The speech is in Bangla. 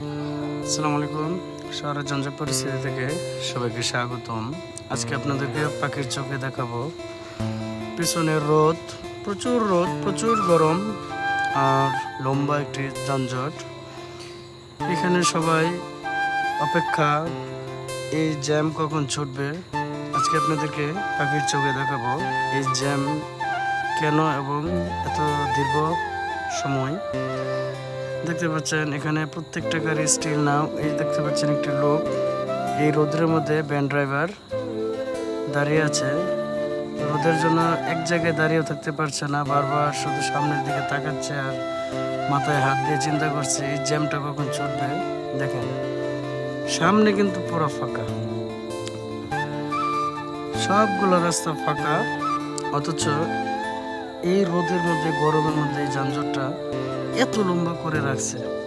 আসসালামু আলাইকুম শহরের জঞ্জাট পরিস্থিতি থেকে সবাইকে স্বাগতম। আজকে আপনাদেরকে পাখির চোখে দেখাবো। পিছনের রোদ, প্রচুর রোদ, প্রচুর গরম আর লম্বা একটি যানজট। এখানে সবাই অপেক্ষা, এই জ্যাম কখন ছুটবে? আজকে আপনাদেরকে পাখির চোখে দেখাবো। এই জ্যাম কেন এবং এত দীর্ঘ সময়? দেখতে পাচ্ছেন, এখানে প্রত্যেকটা গাড়ি স্টিল নাও এই দেখতে পাচ্ছেন একটি লোক, এই রোদের মধ্যে ভ্যান ড্রাইভার দাঁড়িয়ে আছে। রোদের জন্য এক জায়গায় দাঁড়িয়েও থাকতে পারছে না, বারবার শুধু সামনের দিকে তাকাচ্ছে আর মাথায় হাত দিয়ে চিন্তা করছে, এই জ্যামটা কখন ছুটবে দেখেন, সামনে কিন্তু পুরো ফাঁকা। সবগুলো রাস্তা ফাঁকা, অথচ এই রোদের মধ্যে গরমের মধ্যে এই যানজটটা এত লম্বা করে রাখছে।